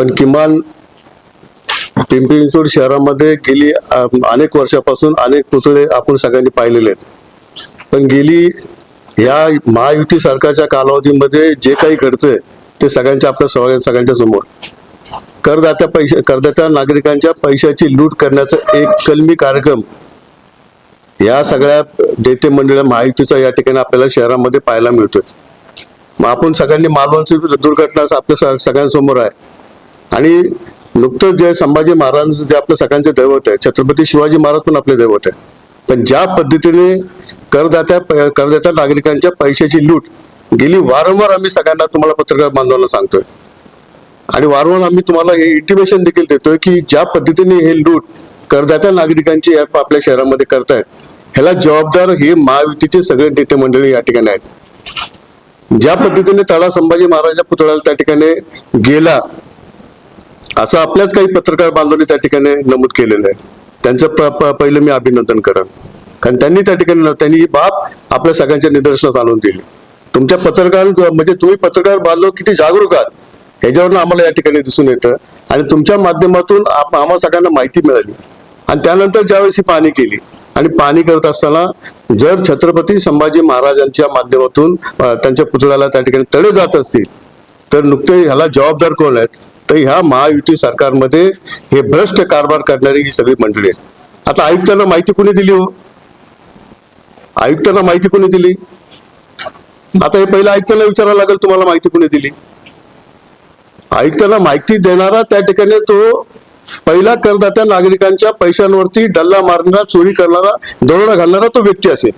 पण किमान पिंपरी चिंचवड शहरामध्ये गेली अनेक वर्षापासून अनेक पुतळे आपण सगळ्यांनी पाहिलेले आहेत. पण गेली या महायुती सरकारच्या कालावधीमध्ये जे काही घडतंय ते सगळ्यांच्या आपल्या सगळ्या सगळ्यांच्या समोर. करदात्या पैसे करदात्या नागरिकांच्या पैशाची लूट करण्याचा एक कलमी कार्यक्रम या सगळ्या नेते मंडळ महायुतीचा या ठिकाणी आपल्याला शहरामध्ये पाहायला मिळतोय. मग आपण सगळ्यांनी मालवणची दुर्घटना आपल्या स- सगळ्यांसमोर आहे. आणि नुकतंच जे संभाजी महाराजांचं जे आपलं सगळ्यांचे दैवत आहे छत्रपती शिवाजी महाराज पण आपले दैवत आहे. पण ज्या पद्धतीने करदात्या करदात्या नागरिकांच्या पैशाची लूट गेली वारंवार आम्ही सगळ्यांना तुम्हाला पत्रकार बांधवांना सांगतोय. आणि वारंवार आम्ही तुम्हाला हे इंटिमेशन देखील देतोय की ज्या पद्धतीने हे लूट करदात्या नागरिकांची या आपल्या शहरामध्ये करतायत ह्याला जबाबदार हे महायुतीचे सगळे नेते मंडळी या ठिकाणी आहेत. ज्या पद्धतीने तळा संभाजी महाराजांच्या पुतळ्याला त्या ठिकाणी गेला असं आपल्याच काही पत्रकार बांधवांनी त्या ठिकाणी नमूद केलेलं आहे. त्यांचं प- प- पहिलं मी अभिनंदन करेन. कारण त्यांनी त्या ठिकाणी त्यांनी ही बाब आपल्या सगळ्यांच्या निदर्शनास आणून दिली. तुमच्या पत्रकार म्हणजे तुम्ही पत्रकार बांधव किती जागरूक आहात ह्याच्यावरून आम्हाला या ठिकाणी दिसून येतं. आणि तुमच्या माध्यमातून आम्हाला सगळ्यांना माहिती मिळाली. आणि त्यानंतर ज्यावेळेस ही पाहणी केली. आणि पाहणी करत असताना जर छत्रपती संभाजी महाराजांच्या माध्यमातून त्यांच्या पुतळ्याला त्या ठिकाणी तडे जात असतील तर नुकते ह्याला जबाबदार कोण आहेत? तर ह्या महायुती सरकारमध्ये हे भ्रष्ट कारभार करणारी ही सगळी मंडळी आहेत. आता आयुक्तांना माहिती कोणी दिली हो? आयुक्तांना माहिती कोणी दिली? आता हे पहिलं आयुक्तांना विचारायला लागेल तुम्हाला माहिती कोणी दिली? आयुक्तांना माहिती देणारा त्या ठिकाणी तो पहिला करदात्या नागरिकांच्या पैशांवरती डल्ला मारणारा चोरी करणारा दरोडा घालणारा तो व्यक्ती असेल.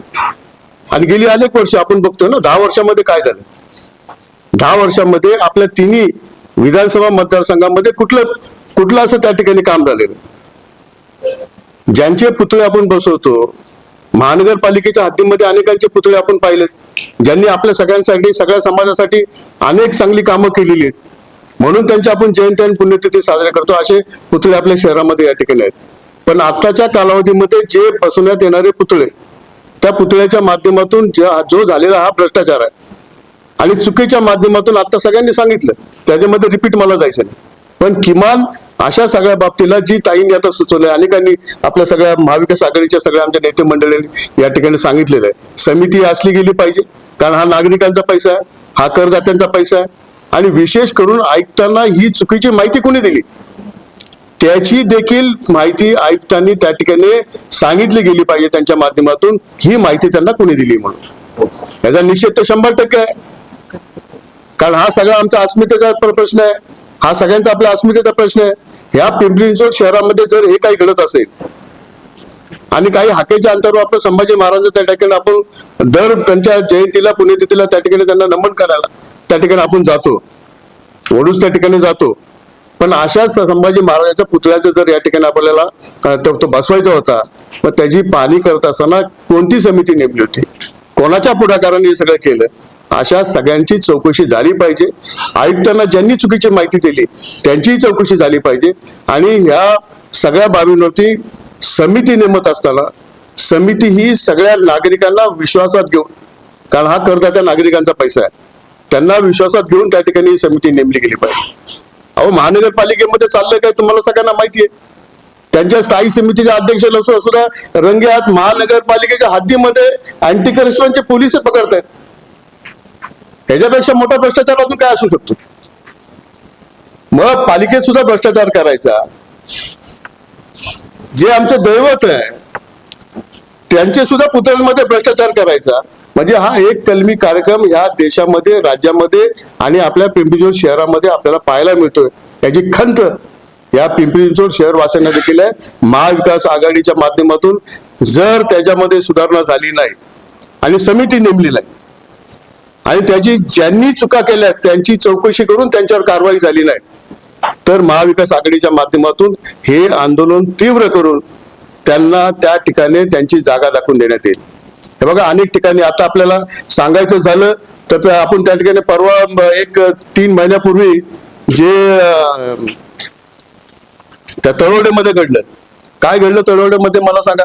आणि गेली अनेक वर्ष आपण बघतोय ना दहा वर्षामध्ये काय झालं? दहा वर्षामध्ये आपल्या तिन्ही विधानसभा मतदारसंघामध्ये कुठलं कुठलं असं त्या ठिकाणी काम झालेलं? ज्यांचे पुतळे आपण बसवतो महानगरपालिकेच्या हद्दीमध्ये अनेकांचे पुतळे आपण पाहिलेत. ज्यांनी आपल्या सगळ्यांसाठी सगळ्या समाजासाठी अनेक चांगली कामं केलेली आहेत. म्हणून त्यांची आपण जयंती आणि पुण्यतिथी साजरे करतो. असे पुतळे आपल्या शहरामध्ये या ठिकाणी आहेत. पण आत्ताच्या कालावधीमध्ये जे बसवण्यात येणारे पुतळे त्या पुतळ्याच्या माध्यमातून ज्या- जो झालेला हा भ्रष्टाचार आहे आणि चुकीच्या माध्यमातून आता सगळ्यांनी सांगितलं. त्याच्यामध्ये रिपीट मला जायचं नाही. पण किमान अशा सगळ्या बाबतीला जी ताईंनी आता सुचवलंय अनेकांनी आपल्या सगळ्या महाविकास आघाडीच्या सगळ्या आमच्या नेते मंडळींनी या ठिकाणी सांगितलेलं आहे. समिती असली गेली पाहिजे कारण हा नागरिकांचा पैसा आहे हा करदात्यांचा पैसा आहे. आणि विशेष करून आयुक्तांना ही चुकीची माहिती कोणी दिली? त्याची देखील माहिती आयुक्तांनी त्या ठिकाणी सांगितली गेली पाहिजे त्यांच्या माध्यमातून. ही माहिती त्यांना कोणी दिली म्हणून? याचा निषेध तर शंभर टक्के आहे. कारण हा सगळा आमचा अस्मितेचा प्रश्न आहे. हा सगळ्यांचा आपल्या अस्मितेचा प्रश्न आहे. ह्या पिंपरी चिंचवड शहरामध्ये जर हे काही घडत असेल आणि काही हाकेच्या अंतरावर आपण संभाजी महाराजांचं त्या ठिकाणी आपण दर त्यांच्या जयंतीला पुण्यतिथीला त्या ठिकाणी त्यांना नमन करायला त्या ठिकाणी आपण जातो. वडूस त्या ठिकाणी जातो. पण अशाच संभाजी महाराजांच्या पुतळ्याचं जर या ठिकाणी आपल्याला तो तो बसवायचा होता मग त्याची पाहणी करत असताना कोणती समिती नेमली होती? कोणाच्या पुढाकाराने हे सगळं केलं? अशा सगळ्यांची चौकशी झाली पाहिजे. आयुक्तांना ज्यांनी चुकीची माहिती दिली त्यांचीही चौकशी झाली पाहिजे. आणि ह्या सगळ्या बाबींवरती समिती नेमत असताना समिती ही सगळ्या नागरिकांना विश्वासात घेऊन कारण हा करदात्या नागरिकांचा पैसा आहे. त्यांना विश्वासात घेऊन त्या ठिकाणी समिती नेमली गेली पाहिजे. अहो महानगरपालिकेमध्ये चाललंय काय तुम्हाला सगळ्यांना माहिती आहे? त्यांच्या स्थायी समितीचे अध्यक्ष लसू सुद्धा रंगेहात महानगरपालिकेच्या हद्दीमध्ये अँटी करप्शनचे पोलीस पकडतायत. ह्याच्यापेक्षा मोठा भ्रष्टाचार अजून काय असू शकतो? मग पालिकेत सुद्धा भ्रष्टाचार करायचा. जे आमचं दैवत आहे त्यांचे सुद्धा पुतळ्यांमध्ये भ्रष्टाचार करायचा. म्हणजे हा एक कलमी कार्यक्रम ह्या देशामध्ये राज्यामध्ये आणि आपल्या पिंपरी शहरामध्ये आपल्याला पाहायला मिळतोय. त्याची खंत या पिंपरी चिंचवड शहरवासियांना देखील आहे. महाविकास आघाडीच्या माध्यमातून जर त्याच्यामध्ये सुधारणा झाली नाही आणि समिती नेमली नाही आणि त्याची ज्यांनी चुका केल्या त्यांची चौकशी करून त्यांच्यावर कारवाई झाली नाही तर महाविकास आघाडीच्या माध्यमातून हे आंदोलन तीव्र करून त्यांना त्या ठिकाणी त्यांची जागा दाखवून देण्यात येईल. हे बघा अनेक ठिकाणी आता आपल्याला सांगायचं झालं तर आपण त्या ठिकाणी परवा एक तीन महिन्यापूर्वी जे त्या तळवडेमध्ये घडलं. काय घडलं तळवडेमध्ये मला सांगा.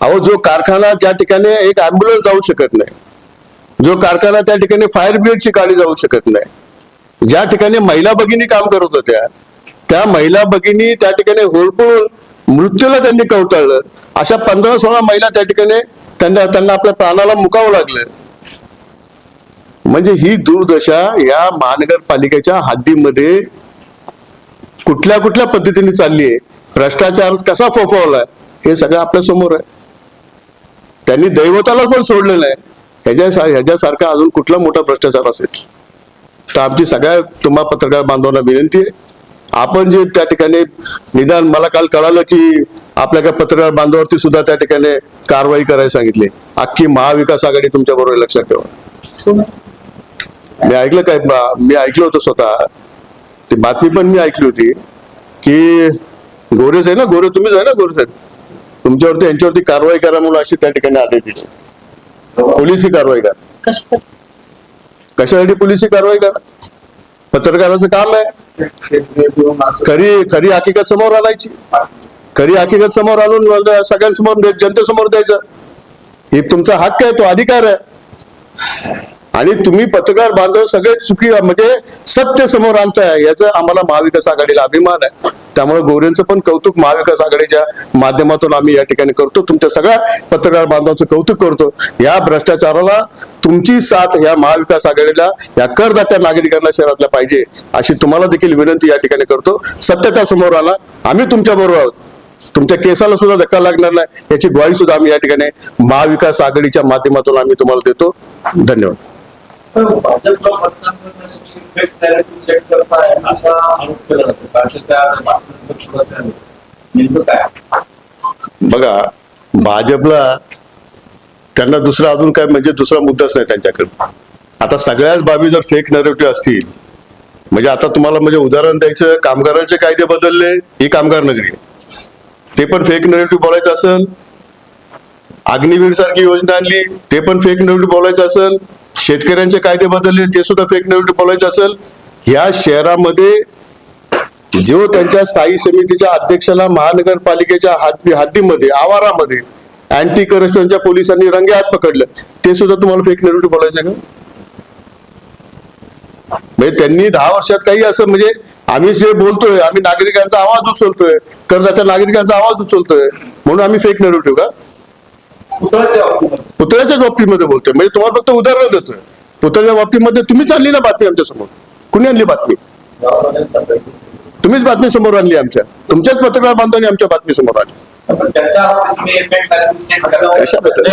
अहो जो कारखाना ज्या ठिकाणी एक अँब्युलन्स जाऊ शकत नाही जो कारखाना त्या ठिकाणी फायर ब्रिगेडची गाडी जाऊ शकत नाही ज्या ठिकाणी महिला भगिनी काम करत होत्या त्या महिला भगिनी त्या ठिकाणी होरपळून मृत्यूला त्यांनी कवटाळलं. अशा पंधरा सोळा महिला त्या ठिकाणी त्यांना त्यांना आपल्या प्राणाला मुकावं लागलं. म्हणजे ही दुर्दशा या महानगरपालिकेच्या हद्दीमध्ये कुठल्या कुठल्या पद्धतीने चालली आहे? भ्रष्टाचार कसा फोफवलाय? हे सगळं आपल्यासमोर आहे. त्यांनी दैवताला पण सोडलेलं आहे. ह्याच्या ह्याच्यासारखा अजून कुठला मोठा भ्रष्टाचार असेल? तर आमची सगळ्या तुम्हा पत्रकार बांधवांना विनंती आहे. आपण जे त्या ठिकाणी निदान मला काल कळालं की आपल्या काय पत्रकार बांधवावरती सुद्धा त्या ठिकाणी कारवाई करायला सांगितली. अख्खी महाविकास आघाडी तुमच्या बरोबर लक्षात ठेवा. मी ऐकलं काय? मी ऐकलं होतं स्वतः. ती बातमी पण मी ऐकली होती की गोरेच आहे ना गोरे तुम्हीच आहे ना गोरे साहेब. तुमच्यावरती यांच्यावरती कारवाई करा म्हणून अशी त्या ठिकाणी आदेश दिले पोलिसी कारवाई करा. कशा कशासाठी पोलिसी कारवाई करा? पत्रकाराचं काम आहे. खरी खरी हकीकत समोर आणायची. खरी हकीकत समोर आणून सगळ्यांसमोर जनतेसमोर द्यायचं. हे तुमचा हक्क आहे तो अधिकार आहे. आणि तुम्ही पत्रकार बांधव सगळे चुकी म्हणजे सत्य समोर आणताय. याचा आम्हाला महाविकास आघाडीला अभिमान आहे. त्यामुळे गोरेंचं पण कौतुक महाविकास आघाडीच्या माध्यमातून आम्ही या ठिकाणी करतो. तुमच्या सगळ्या पत्रकार बांधवांचं कौतुक करतो. या भ्रष्टाचाराला तुमची साथ या महाविकास आघाडीला या करदात्या नागरिकांना शहरातल्या पाहिजे अशी तुम्हाला देखील विनंती या ठिकाणी करतो. सत्यता समोर आला आम्ही तुमच्या बरोबर आहोत. तुमच्या केसाला सुद्धा धक्का लागणार नाही. याची ग्वाही सुद्धा आम्ही या ठिकाणी महाविकास आघाडीच्या माध्यमातून आम्ही तुम्हाला देतो. धन्यवाद. भाजपला मतदान करण्यासाठी करताय असा आरोप केला जातो. कारण त्या नेमकं काय? बघा भाजपला त्यांना दुसरा अजून काय म्हणजे दुसरा मुद्दाच नाही त्यांच्याकडे. आता सगळ्याच बाबी जर फेक नरेटिव्ह असतील म्हणजे आता तुम्हाला म्हणजे उदाहरण द्यायचं कामगारांचे कायदे बदलले ही कामगार नगरी आहे. ते पण फेक नरेटिव्ह बोलायचं असेल अग्निवीर सारखी योजना आणली ते पण फेक नरेटिव्ह बोलायचं असेल शेतकऱ्यांचे कायदे बदलले ते सुद्धा फेक न्यूज बोलायचं असेल. ह्या शहरामध्ये जो त्यांच्या स्थायी समितीच्या अध्यक्षाला महानगरपालिकेच्या हद्दी हद्दीमध्ये आवारामध्ये अँटी करप्शनच्या पोलिसांनी रंगे हात पकडलं ते सुद्धा तुम्हाला फेक न्यूज बोलायचं का? म्हणजे त्यांनी दहा वर्षात काही असं म्हणजे आम्ही जे बोलतोय आम्ही नागरिकांचा आवाज उचलतोय करदात्या नागरिकांचा आवाज उचलतोय म्हणून आम्ही फेक नेरेटिव्ह का? पुतळ्याच्या बाबतीमध्ये. बोलतोय. म्हणजे तुम्हाला फक्त उदाहरण देतोय. पुतळ्याच्या बाबतीमध्ये तुम्हीच आणली ना बातमी आमच्यासमोर? कुणी आणली बातमी. तुम्हीच बातमी समोर आणली आमच्या. तुमच्याच पत्रकार बांधवांनी आमच्या बातमी समोर करताय. कशाबद्दल?